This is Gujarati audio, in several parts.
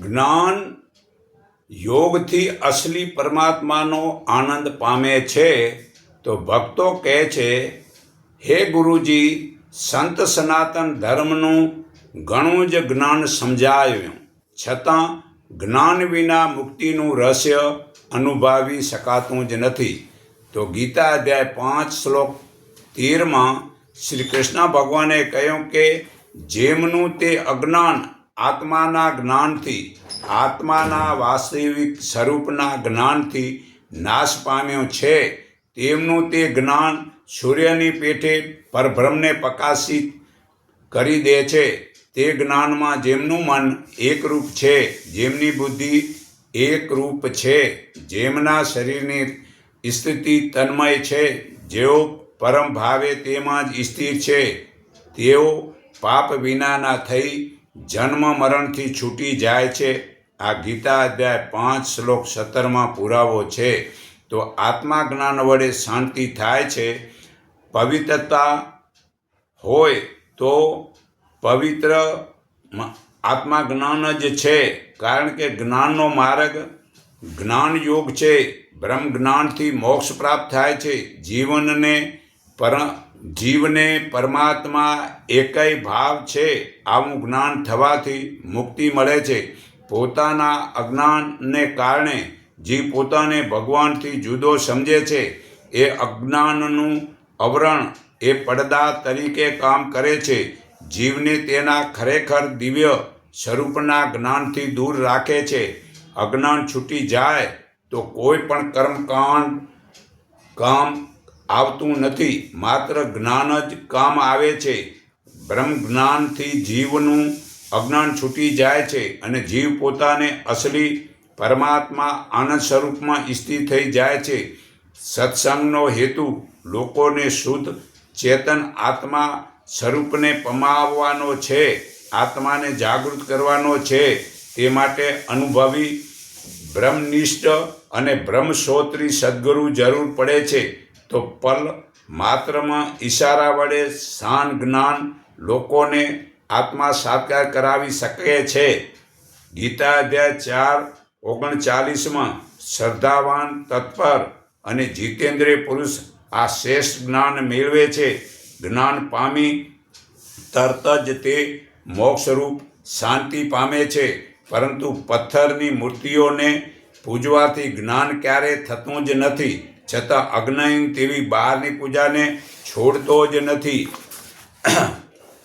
જ્ઞાન યોગથી અસલી પરમાત્માનો આનંદ પામે છે, તો ભક્તો કહે છે, હે ગુરુજી, સંત સનાતન ધર્મનું ઘણું જ જ્ઞાન સમજાવ્યું છતાં જ્ઞાન વિના મુક્તિનું રહસ્ય અનુભવી શકાતું જ નથી. તો ગીતા અધ્યાય પાંચ શ્લોક તેરમાં શ્રી કૃષ્ણ ભગવાને કહ્યું કે, જેમનું તે અજ્ઞાન આત્માના જ્ઞાનથી, આત્માના વાસ્તવિક સ્વરૂપના જ્ઞાનથી નાશ પામ્યો છે. તેમનું તે જ્ઞાન સૂર્યની પેઠે પરબ્રહ્મને પ્રકાશિત કરી દે છે. તે જ્ઞાનમાં જેમનું મન એકરૂપ છે, જેમની બુદ્ધિ એકરૂપ છે. જેમના શરીરની સ્થિતિ તન્મય છે, જેઓ પરમ ભાવે તેમાં જ સ્થિર છે. તેઓ પાપ વિનાના થઈ જન્મ મરણથી છૂટી જાય છે. આ ગીતા અધ્યાય પાંચ શ્લોક સત્તરમાં પુરાવો છે. તો આત્મા જ્ઞાન વડે શાંતિ થાય છે. પવિત્રતા હોય તો પવિત્ર આત્મા જ્ઞાન જ છે. કારણ કે જ્ઞાનનો માર્ગ જ્ઞાન યોગ છે. બ્રહ્મ જ્ઞાનથી મોક્ષ પ્રાપ્ત થાય છે. જીવનને પર જીવને પરમાત્મા એકય ભાવ છે આવું જ્ઞાન થવાથી મુક્તિ મળે છે. પોતાના અજ્ઞાનને કારણે જીવ પોતાને ભગવાનથી જુદો સમજે છે. એ અજ્ઞાનનું અવરણ એ પડદા તરીકે કામ કરે છે. જીવને તેના ખરેખર દિવ્ય સ્વરૂપના જ્ઞાનથી દૂર રાખે છે. અજ્ઞાન છૂટી જાય તો કોઈ પણ કર્મકાંડ, કામ આવતું નથી. માત્ર જ્ઞાન જ કામ આવે છે. બ્રહ્મ જ્ઞાનથી જીવનું અજ્ઞાન છૂટી જાય છે અને જીવ પોતાને અસલી પરમાત્મા આનંદ સ્વરૂપમાં સ્થિર થઈ જાય છે. સત્સંગનો હેતુ લોકોને શુદ્ધ, ચેતન આત્મા સ્વરૂપને પમાવવાનો છે, આત્માને જાગૃત કરવાનો છે. તે માટે અનુભવી બ્રહ્મનિષ્ઠ અને બ્રહ્મશ્રોત્રી સદગુરુ જરૂર પડે છે. તો પલ માત્રમાં ઈશારા વડે શાન જ્ઞાન લોકોને આત્મા સાકાર કરાવી શકે છે. ગીતા અધ્યાય ચાર, ઓગણચાલીસમાં શ્રદ્ધાવાન તત્પર અને જીતેન્દ્રિય પુરુષ આ શ્રેષ્ઠ જ્ઞાન મેળવે છે. જ્ઞાન પામી તરત જ તે મોક્ષરૂપ શાંતિ પામે છે. પરંતુ પથ્થરની મૂર્તિઓને પૂજવાથી જ્ઞાન ક્યારેય થતું જ નથી. છતાં અજ્ઞાન તેવી બહારની પૂજાને છોડતો જ નથી.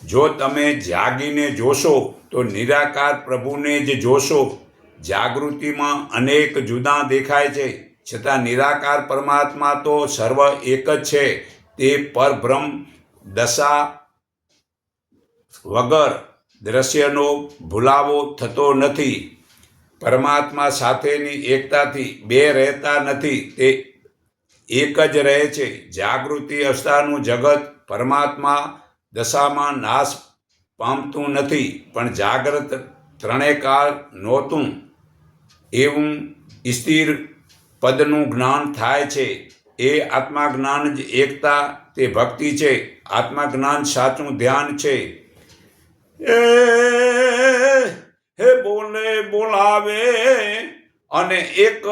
જો તમે જાગીને જોશો, તો નિરાકાર પ્રભુને જ જોશો. જાગૃતિમાં અનેક જુદા દેખાય છે. છતાં નિરાકાર પરમાત્મા તો સર્વ એક જ છે. તે પરબ્રહ્મ દશા વગર દ્રશ્યનો ભૂલાવો થતો નથી. પરમાત્મા સાથેની એકતાથી બે રહેતા નથી. તે એક જ રહે છે. જાગૃતિ અવસ્થાનું જગત પરમાત્મા દશામાં નાશ પામતું નથી, પણ જાગ્રત ત્રણેય કાળ નહોતું. એવું સ્થિર પદનું જ્ઞાન થાય છે. એ આત્મા જ્ઞાન જ એકતા તે ભક્તિ છે. આત્મા જ્ઞાન સાચું ધ્યાન છે. એ હે બોલે બોલાવે અને એક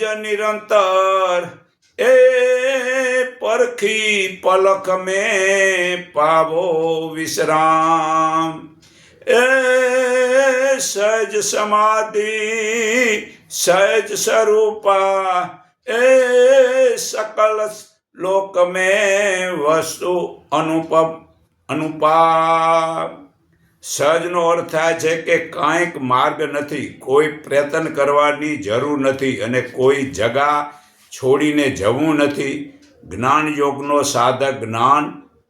જ નિરંતર એ પરખી પલક મેં પાવો વિશ્રામ. એ સહજ સમાધિ, સહજ સ્વરૂપા, એ સકલ લોક મેં વસ્તુ અનુપમ અનુપા સહજનો અર્થ થાય છે કે કાંઈક માર્ગ નથી, કોઈ પ્રયત્ન કરવાની જરૂર નથી અને કોઈ જગા છોડીને જવું નથી. જ્ઞાન યોગનો સાધક જ્ઞાન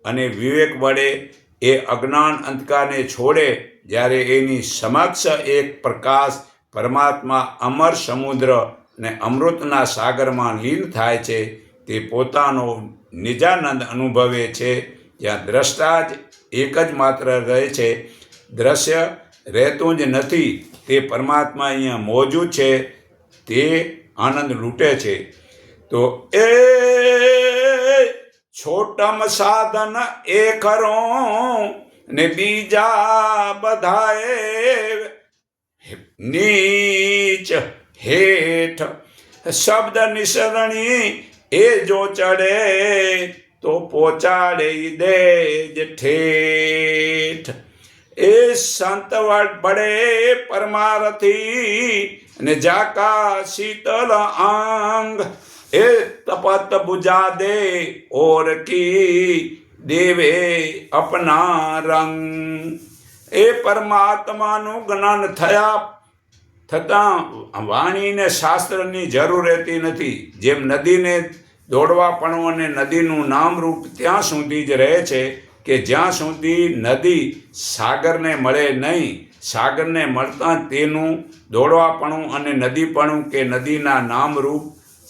અને વિવેક વડે એ અજ્ઞાન અંધકારને છોડે જ્યારે એની સમક્ષ એક પ્રકાશ પરમાત્મા અમર સમુદ્ર ને અમૃતના સાગરમાં લીન થાય છે, તે પોતાનો નિજાનંદ અનુભવે છે. જ્યાં દ્રષ્ટા જ એક જ માત્ર રહે છે. દ્રશ્ય રહેતું જ નથી, તે પરમાત્મા અહીંયા મોજૂદ છે, તે આનંદ લૂંટે છે. તો એ છોટમ સાધન એ કરો ને બીજા બધાએ નીચ હેઠ શબ્દ નિસરણી એ જો ચડે તો પહોંચાડે દે જ ઠેઠ. એ સંત બડે પરમારથી ને જાકા શીતલ આંગ એ તપત બુજા દે ઓર કી દેવે અપના રંગ. એ પરમાત્માનું જ્ઞાન થયા થતાં વાણીને શાસ્ત્રની જરૂર રહેતી નથી. જેમ નદીને દોડવાપણું અને નદીનું નામરૂપ ત્યાં સુધી જ રહે છે કે જ્યાં સુધી નદી સાગરને મળે નહીં, સાગરને મળતા તેનું દોડવાપણું અને નદીપણું કે નદીના નામરૂપ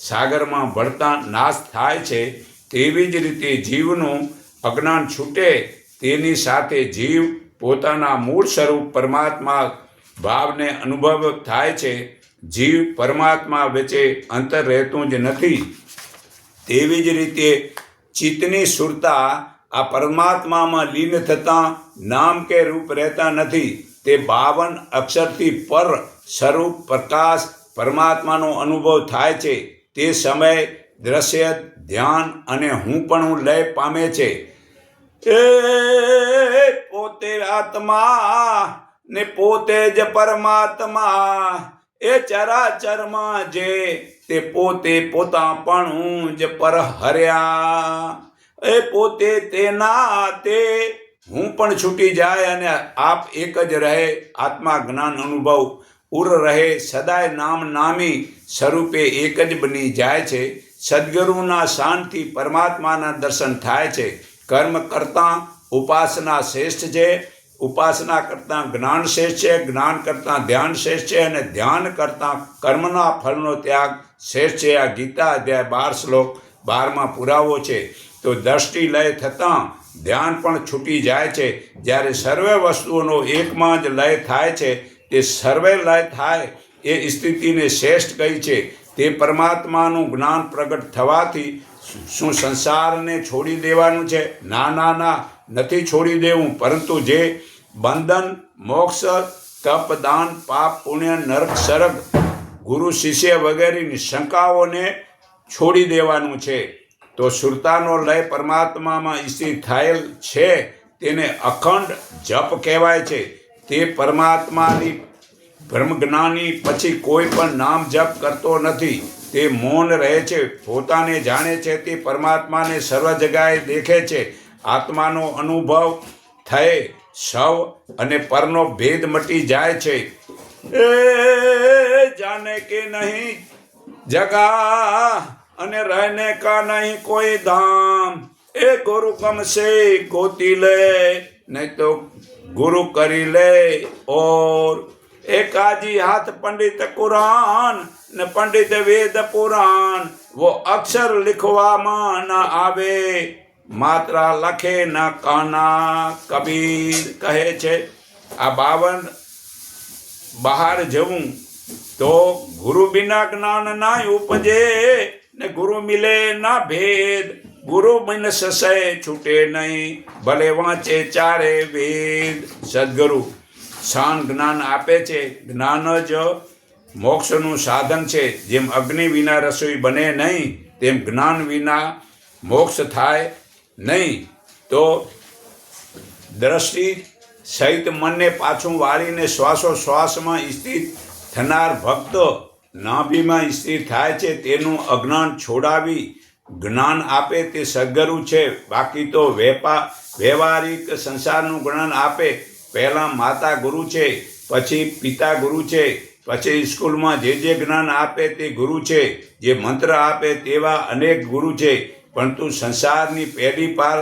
સાગરમાં ભળતા નાશ થાય છે તેવી જ રીતે જીવનું અજ્ઞાન છૂટે તેની સાથે જીવ પોતાના મૂળ સ્વરૂપ પરમાત્મા ભાવને અનુભવ થાય છે. જીવ પરમાત્મા વચ્ચે અંતર રહેતું જ નથી. તેવી જ રીતે ચિત્તની સુરતા આ પરમાત્મામાં લીન થતાં નામ કે રૂપ રહેતા નથી. તે બાવન અક્ષરથી પર સ્વરૂપ પ્રકાશ પરમાત્માનો અનુભવ થાય છે. તે સમય દ્રશ્ય ધ્યાન અને હું પણ લય પામે છે. એ પોતે આત્મા ને પોતે જ પરમાત્મા. એ ચરાચરમાં જે તે પોતે પોતા પણ જ પર હર્યા એ પોતે તેના તે હું પણ છૂટી જાય અને આપ એક જ રહે. આત્મા જ્ઞાન અનુભવ ઉર રહે. સદાય નામ નામી સ્વરૂપે એક જ બની જાય છે. સદગુરુના શાંતિ પરમાત્માના દર્શન થાય છે. કર્મ કરતાં ઉપાસના શ્રેષ્ઠ છે. ઉપાસના કરતાં જ્ઞાન શ્રેષ્ઠ છે. જ્ઞાન કરતાં ધ્યાન શ્રેષ્ઠ છે અને ધ્યાન કરતાં કર્મના ફળનો ત્યાગ શ્રેષ્ઠ છે. આ ગીતા અધ્યાય બાર શ્લોક બારમાં પુરાવો છે. તો દ્રષ્ટિ લય થતાં ધ્યાન પણ છૂટી જાય છે. જ્યારે સર્વે વસ્તુઓનો એકમાં જ લય થાય છે, તે સર્વે લય થાય એ સ્થિતિને શ્રેષ્ઠ કહી છે. તે પરમાત્માનું જ્ઞાન પ્રગટ થવાથી શું સંસારને છોડી દેવાનું છે? ના ના ના, નથી છોડી દેવું. પરંતુ જે બંધન, મોક્ષ, તપ, દાન, પાપ, પુણ્ય, નરક, સરગ, ગુરુ, શિષ્ય વગેરેની શંકાઓને છોડી દેવાનું છે. તો સુરતાનો લય પરમાત્મામાં સ્થિત થયેલ છે. તેને અખંડ જપ કહેવાય છે. તે પરમાત્માની બ્રહ્મજ્ઞાની પછી કોઈ પણ નામ જપ કરતો નથી. તે મૌન રહે છે, પોતાને જાણે છે, તે પરમાત્માને સર્વ જગાએ દેખે છે. આત્માનો અનુભવ થયે, સૌ અને પરનો ભેદ મટી જાય છે. એ જાને કે નહીં, જગા અને રહેને કા નહીં કોઈ ધામ. એ ગુરુ કમશે ગોતી લે, નહીં તો ગુરુ કરી લે ઓર એકાજી હાથ પંડિત કુરાન ને પંડિત વેદ પુરાણ. વો અક્ષર लिखવામાં ન આવે. માત્રા લખે ન કાના કબીર કહે છે. આ બાવન બહાર જવું તો ગુરુ બિના જ્ઞાન ના ઉપજે ને ગુરુ મિલે ના ભેદ. ગુરુ બિન સસય છૂટે નહીં. ભલે વાંચે ચારે વેદ. સદગુરુ શાન જ્ઞાન આપે છે. જ્ઞાન જ મોક્ષનું સાધન છે. જેમ અગ્નિ વિના રસોઈ બને નહીં, તેમ જ્ઞાન વિના મોક્ષ થાય નહીં. તો દ્રષ્ટિ સહિત મનને પાછું વાળીને શ્વાસોશ્વાસમાં સ્થિત થનાર ભક્ત નાભીમાં સ્થિર થાય છે. તેનું અજ્ઞાન છોડાવી જ્ઞાન આપે તે સગરું છે. બાકી તો વેપા, વ્યવહારિક સંસારનું જ્ઞાન આપે પહેલાં માતા ગુરુ છે, પછી પિતા ગુરુ છે, પછી સ્કૂલમાં જે જે જ્ઞાન આપે તે ગુરુ છે, જે મંત્ર આપે તેવા અનેક ગુરુ છે, પરંતુ સંસારની પહેલી પાર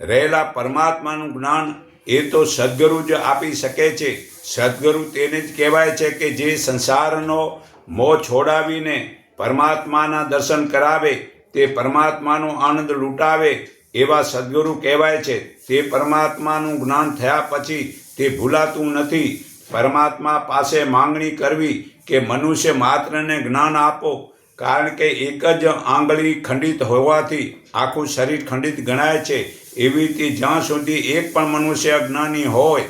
રહેલા પરમાત્માનું જ્ઞાન એ તો સદગુરુ જ આપી શકે છે. સદગુરુ તેને જ કહેવાય છે કે જે સંસારનો મોહ છોડાવીને પરમાત્માના દર્શન કરાવે, તે પરમાત્માનો આનંદ લૂંટાવે એવા સદગુરુ કહેવાય છે. તે પરમાત્માનું જ્ઞાન થયા પછી તે ભૂલાતું નથી. પરમાત્મા પાસે માંગણી કરવી કે મનુષ્ય માત્રને જ્ઞાન આપો, કારણ કે એક જ આંગળી ખંડિત હોવાથી આખું શરીર ખંડિત ગણાય છે. એવી રીતે જ્યાં સુધી એક પણ મનુષ્ય અજ્ઞાની હોય,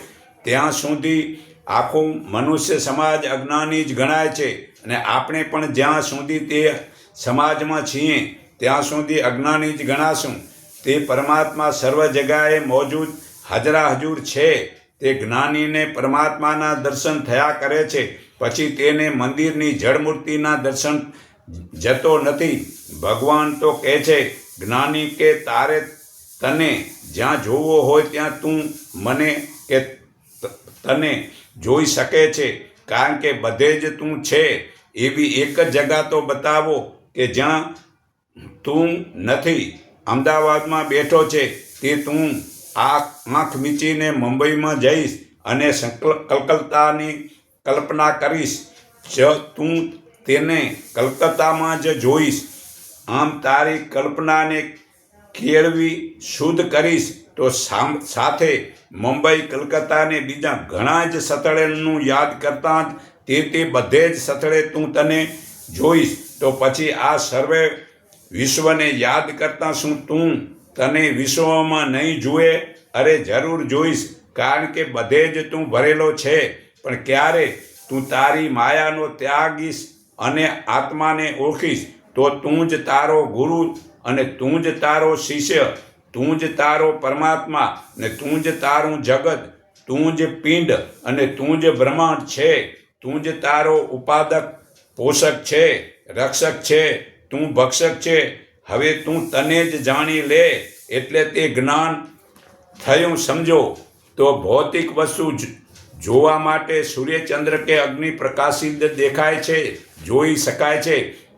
ત્યાં સુધી આખું મનુષ્ય સમાજ અજ્ઞાની જ ગણાય છે. અને આપણે પણ જ્યાં સુધી તે સમાજમાં છીએ, ત્યાં સુધી અજ્ઞાની જ ગણાશું. તે પરમાત્મા સર્વ જગાએ મોજૂદ હાજરા હજુર છે. તે જ્ઞાનીને પરમાત્માના દર્શન થયા કરે છે. પછી તેને મંદિરની જળમૂર્તિના દર્શન જતો નથી. ભગવાન તો કહે છે, જ્ઞાની કે તારે તને જ્યાં જોવો હોય ત્યાં તું મને કે તને જોઈ શકે છે. કારણ કે બધે જ તું છે. એવી એક જ જગા તો બતાવો કે જ્યાં તું નથી. અમદાવાદમાં બેઠો છે, તે તું આ આંખ મીચીને મુંબઈમાં જઈશ અને કલકત્તાની કલ્પના કરીશ. જો તું તેને કલકત્તામાં જ જોઈશ. આમ તારી કલ્પનાને કેળવી શુદ્ધ કરીશ તો સાથે મુંબઈ, કલકત્તાને બીજા ઘણા જ સ્થળેનું યાદ કરતાં જ તે તે બધે જ સ્થળે તું તને જોઈશ. તો પછી આ સર્વે વિશ્વને યાદ કરતાં શું તું તને વિશ્વમાં નહીં જુએ? અરે જરૂર જોઈશ, કારણ કે બધે જ તું ભરેલો છે. પણ ક્યારે તું તારી માયાનો ત્યાગીશ અને આત્માને ઓળખીશ, તો તું જ તારો ગુરુ અને તું જ તારો શિષ્ય, તું જ તારો પરમાત્મા ને તું જ તારું જગત, તું જ પિંડ અને તું જ બ્રહ્માંડ છે. તું જ તારો ઉપાદક પોષક છે, રક્ષક છે, તું ભક્ષક છે હવે તું તને જ જાણી લે, એટલે તે જ્ઞાન થયું સમજો. તો ભૌતિક વસ્તુ જોવા માટે સૂર્યચંદ્ર કે અગ્નિ પ્રકાશિત દેખાય છે, જોઈ શકાય છે.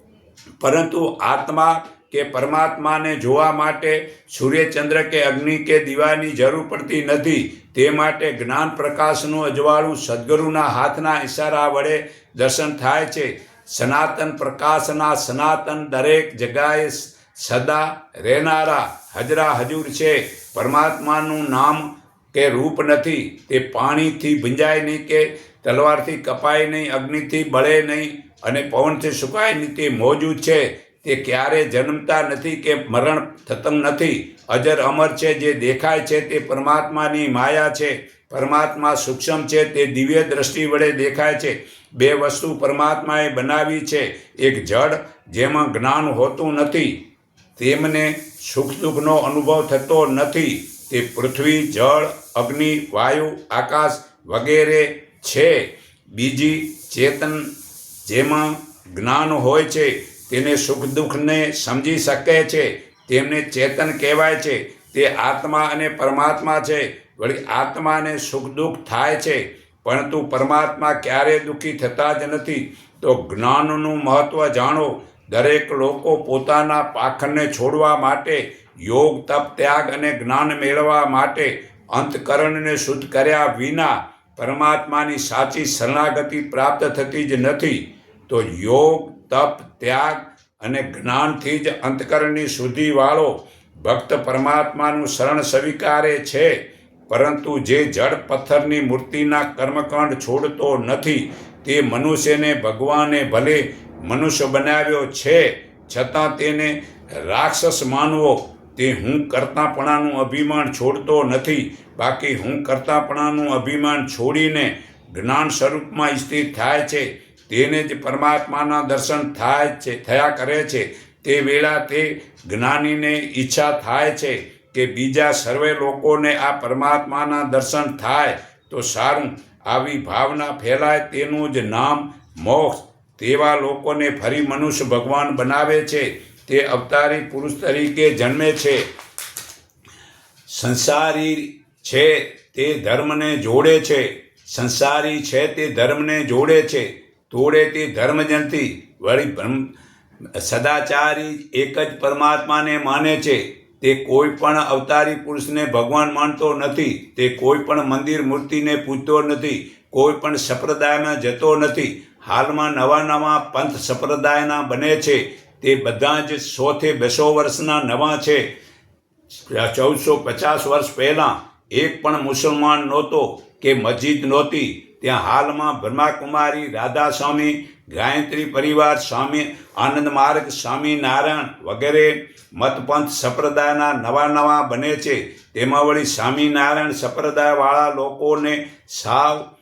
પરંતુ આત્મા કે પરમાત્માને જોવા માટે સૂર્યચંદ્ર કે અગ્નિ કે દીવાની જરૂર પડતી નથી. તે માટે જ્ઞાન પ્રકાશનું અજવાળું સદગુરુના હાથના ઈશારા વડે દર્શન થાય છે. સનાતન પ્રકાશના સનાતન દરેક જગાએ સદા રહેનારા હજરા હજુર છે. પરમાત્માનું નામ કે રૂપ નથી, તે પાણીથી ભીંજાય નહીં કે તલવારથી કપાય નહીં, અગ્નિથી બળે નહીં અને પવનથી સુકાય નહીં, તે મોજૂદ છે. તે ક્યારે જન્મતા નથી કે મરણ થતું નથી. અજર અમર છે જે દેખાય છે, તે પરમાત્માની માયા છે. પરમાત્મા સૂક્ષ્મ છે, તે દિવ્ય દ્રષ્ટિ વડે દેખાય છે. બે વસ્તુ પરમાત્માએ બનાવી છે. એક જડ જેમાં જ્ઞાન હોતું નથી. તેમને સુખ દુઃખનો અનુભવ થતો નથી. તે પૃથ્વી, જળ, અગ્નિ, વાયુ, આકાશ વગેરે છે. બીજી ચેતન જેમાં જ્ઞાન હોય છે, તેને સુખ દુઃખને સમજી શકે છે. તેમને ચેતન કહેવાય છે. તે આત્મા અને પરમાત્મા છે. વળી આત્માને સુખ દુઃખ થાય છે, પરંતુ પરમાત્મા ક્યારે દુઃખી થતા જ નથી. તો જ્ઞાનનું મહત્ત્વ જાણો. દરેક લોકો પોતાના પાખને છોડવા માટે, યોગ, તપ, ત્યાગ અને જ્ઞાન મેળવવા માટે અંતકરણને શુદ્ધ કર્યા વિના પરમાત્માની સાચી શરણાગતિ પ્રાપ્ત થતી જ નથી. તો યોગ, તપ, ત્યાગ અને જ્ઞાનથી જ અંતકરણની શુદ્ધિવાળો ભક્ત પરમાત્માનું શરણ સ્વીકારે છે. પરંતુ જે જળ પથ્થરની મૂર્તિના કર્મકાંડ છોડતો નથી, તે મનુષ્યને ભગવાને ભલે મનુષ્ય બનાવ્યો છે, છતાં તેને રાક્ષસ માનવો, તે હું કરતાપણાનું અભિમાન છોડતો નથી. બાકી હું કરતાપણાનું અભિમાન છોડીને જ્ઞાન સ્વરૂપમાં સ્થિત થાય છે. તેને જ પરમાત્માના દર્શન થાય છે, થયા કરે છે. તે વેળા તે જ્ઞાનીને ઈચ્છા થાય છે કે બીજા સર્વે લોકોને આ પરમાત્માના દર્શન થાય તો સારું. આવી ભાવના ફેલાય તેનું જ નામ મોક્ષ. તેવા લોકોને ફરી મનુષ્ય ભગવાન બનાવે છે, તે અવતારી પુરુષ તરીકે જન્મે છે. સંસારી છે તે ધર્મને જોડે છે. સંસારી છે તે ધર્મને જોડે છે. તોડે તે ધર્મ નથી વળી બ્રહ્મ, સદાચારી એક જ પરમાત્માને માને છે. તે કોઈ પણ અવતારી પુરુષને ભગવાન માનતો નથી. તે કોઈ પણ મંદિર મૂર્તિને પૂજતો નથી. કોઈ પણ સંપ્રદાયમાં જતો નથી. હાલમાં નવા નવા પંથ સંપ્રદાયના બને છે. તે બધા જ સોથી બસો વર્ષના નવા છે. ચૌદસો પચાસ વર્ષ પહેલાં એક પણ મુસલમાન નહોતો કે મસ્જિદ નહોતી. ત્યાં હાલમાં બ્રહ્માકુમારી રાધા સ્વામી ગાયત્રી પરિવાર સ્વામી, આનંદ માર્ગ સ્વામિનારાયણ વગેરે મતપંથ સંપ્રદાયના નવા નવા બને છે. તેમાં વળી સ્વામિનારાયણ સંપ્રદાયવાળા લોકોને સાવ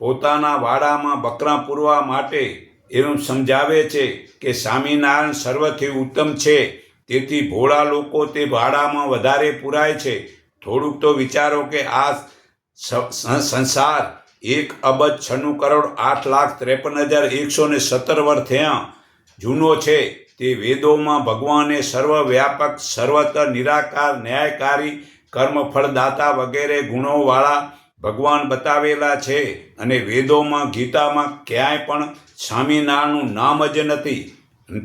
પોતાના વાડામાં બકરા પૂરવા માટે એવું સમજાવે છે કે સ્વામિનારાયણ સર્વથી ઉત્તમ છે. તેથી ભોળા લોકો તે વાડામાં વધારે પુરાય છે. થોડુંક તો વિચારો કે આ સંસાર એક અબજ છન્નું કરોડ આઠ લાખ ત્રેપન હજાર એકસો ને સત્તર વર્ષ થયા. જૂનો છે. તે વેદોમાં ભગવાને સર્વવ્યાપક, સર્વત્ર નિરાકાર, ન્યાયકારી, કર્મફળદાતા વગેરે ગુણોવાળા ભગવાન બતાવેલા છે અને વેદોમાં, ગીતામાં ક્યાંય પણ સ્વામિનારાયણનું નામ જ નથી.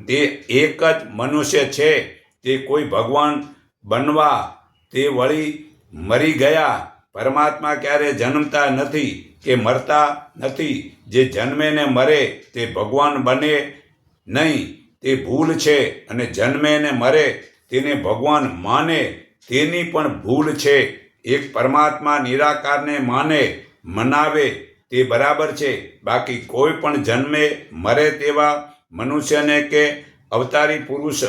તે એક જ મનુષ્ય છે. તે કોઈ ભગવાન બનવા, તે વળી મરી ગયા. પરમાત્મા ક્યારે જન્મતા નથી કે મરતા નથી. જે જન્મે ને મરે, તે ભગવાન બને નહીં. તે ભૂલ છે અને જન્મે ને મરે, તેને ભગવાન માને. તેની પણ ભૂલ છે. એક પરમાત્મા નિરાકારને માને, મનાવે, તે બરાબર છે. બાકી કોઈ પણ જન્મે, મરે તેવા મનુષ્યને કે અવતારી પુરુષ,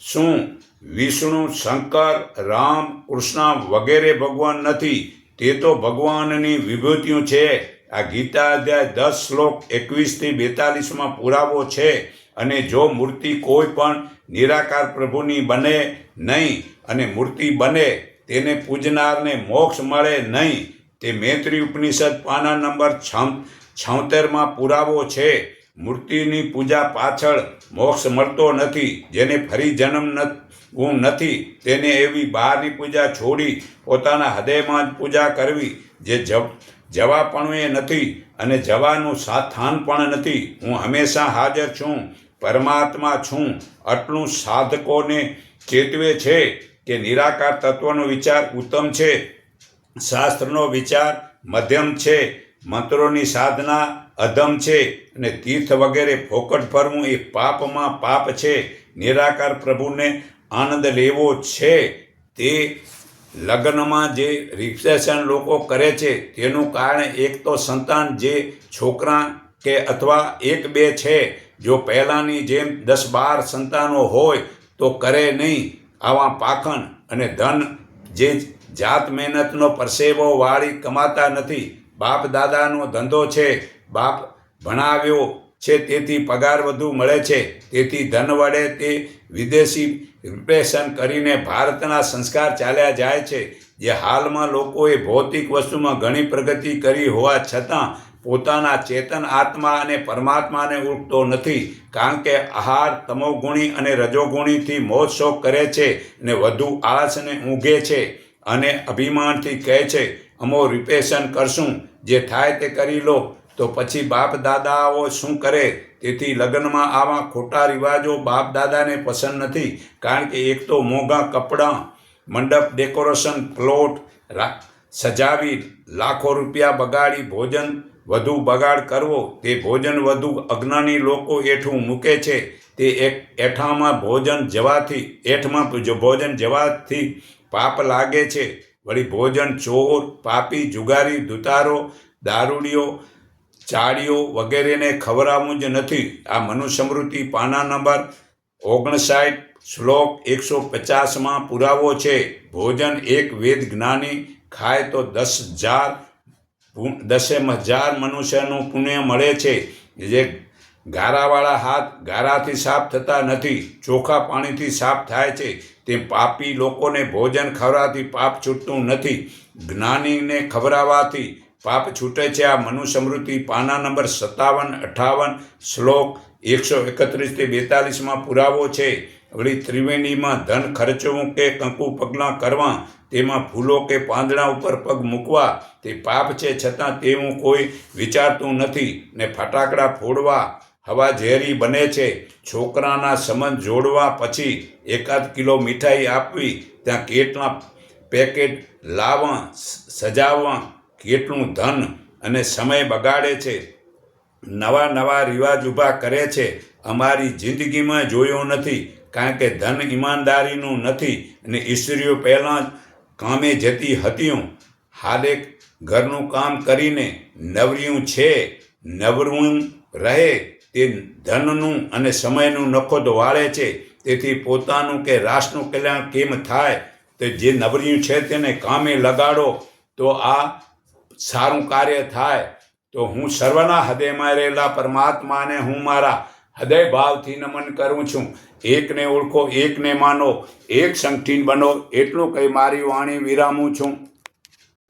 શું વિષ્ણુ, શંકર, રામ, કૃષ્ણ વગેરે ભગવાન નથી, તે તો ભગવાનની વિભૂતિઓ છે. આ ગીતા અધ્યાય દસ શ્લોક એકવીસથી બેતાલીસમાં પુરાવો છે અને જો મૂર્તિ કોઈ પણ નિરાકાર પ્રભુની બને નહીં અને મૂર્તિ બને તેને પૂજનારને મોક્ષ મળે નહીં. તે મૈત્રી ઉપનિષદ પાના નંબર છોતેરમાં પુરાવો છે. મૂર્તિની પૂજા પાછળ મોક્ષ મળતો નથી, જેને ફરી જન્મ ગુણ નથી. તેને એવી બહારની પૂજા છોડી પોતાના હૃદયમાં જ પૂજા કરવી, જે જવા જવાપણું એ નથી અને જવાનું સ્થાન પણ નથી. હું હંમેશા હાજર છું, પરમાત્મા છું. આટલું સાધકોને ચેતવે છે. કે નિરાકાર તત્વનો વિચાર ઉત્તમ છે, શાસ્ત્રનો વિચાર મધ્યમ છે, મંત્રોની સાધના અધમ છે અને તીર્થ વગેરે ફોકટ ફરવું એ પાપમાં પાપ છે. નિરાકાર પ્રભુને આનંદ લેવો છે. તે લગ્નમાં જે રિસેપ્શન લોકો કરે છે, તેનું કારણ એક તો સંતાન જે છોકરા કે અથવા એક બે છે. જો પહેલાંની જેમ દસ બાર સંતાનો હોય તો કરે નહીં. આવા પાખંડ અને ધન જે જાત મહેનતનો પરસેવો વાળી કમાતા નથી, બાપ દાદાનો ધંધો છે, બાપ ભણાવ્યો છે, તેથી પગાર વધુ મળે છે, તેથી ધન વડે તે વિદેશી રિપ્રેશન કરીને ભારતના સંસ્કાર ચાલ્યા જાય છે, જે હાલમાં લોકોએ ભૌતિક વસ્તુમાં ઘણી પ્રગતિ કરી હોવા છતાં પોતાના ચેતન આત્મા અને પરમાત્માને ઓળખતો નથી, કારણ કે આહાર તમોગુણી અને રજોગુણીથી મોજ શોખ કરે છે ને વધુ આળસને ઊંઘે છે અને અભિમાનથી કહે છે, અમો રિપેશન કરશું, જે થાય તે કરી લો. તો પછી બાપ દાદાઓ શું કરે? તેથી લગ્નમાં આવા ખોટા રિવાજો બાપ દાદાને પસંદ નથી, કારણ કે એક તો મોંઘા કપડાં, મંડપ ડેકોરેશન પ્લોટ સજાવી લાખો રૂપિયા બગાડી ભોજન વધુ બગાડ કરવો, તે ભોજન વધુ અજ્ઞાની લોકો એઠું મૂકે છે. તે એક એઠામાં ભોજન જવાથી, એઠમાં ભોજન જવાથી પાપ લાગે છે. વળી ભોજન ચોર, પાપી, જુગારી, દુતારો દારૂડીઓ ચાળીઓ વગેરેને ખવડાવવું જ નથી. આ મનુસ્મૃતિ પાના નંબર ઓગણસાઠ શ્લોક એકસો પચાસમાં પુરાવો છે. ભોજન એક વેદ જ્ઞાની, ખાય તો દસ હજાર દસેમ હજાર મનુષ્યનું પુણ્ય મળે છે. જે ગારાવાળા હાથ ગારાથી સાફ થતા નથી, ચોખા પાણીથી સાફ થાય છે. તે પાપી લોકોને ભોજન ખવડાવવાથી પાપ છૂટતું નથી. જ્ઞાનીને ખવડાવવાથી પાપ છૂટે છે. આ મનુસ્મૃતિ પાના નંબર સત્તાવન અઠાવન શ્લોક એકસો એકત્રીસથી બેતાલીસમાં પુરાવો છે. વળી ત્રિવેણીમાં ધન ખર્ચવું કે કંકુ પગલાં કરવા, તેમાં ફૂલો કે પાંદડા ઉપર પગ મૂકવા, તે પાપ છે છતાં તેવું કોઈ વિચારતું નથી. ને ફટાકડા ફોડવા હવા ઝેરી બને છે. છોકરાના સંબંધ જોડવા પછી એકાદ કિલો મીઠાઈ આપવી, ત્યાં કેટલા પેકેટ લાવવા સજાવવા, કેટલું ધન અને સમય બગાડે છે. નવા નવા રિવાજ ઊભા કરે છે. અમારી જિંદગીમાં જોયો નથી, કારણ કે ધન ઈમાનદારીનું નથી અને ઈસ્ત્રીઓ પહેલાં જ કામે જતી હતીઓ હાલે ઘરનું કામ કરીને નવરિયું છે નવરું રહે, તે ધનનું અને સમયનું નખોદ વાળે છે, તેથી પોતાનું કે રાષ્ટ્રનું કલ્યાણ કેમ થાય, તે જે નવરિયું છે તેને કામે લગાડો, તો આ સારું કાર્ય થાય. તો હું સર્વના હૃદયમાં રહેલા પરમાત્માને હું મારા હૃદય ભાવથી નમન કરું છું. એકને ઓળખો, એકને માનો, એક સંગઠીન બનો, એટલું કહી મારી વાણી વિરામું છું.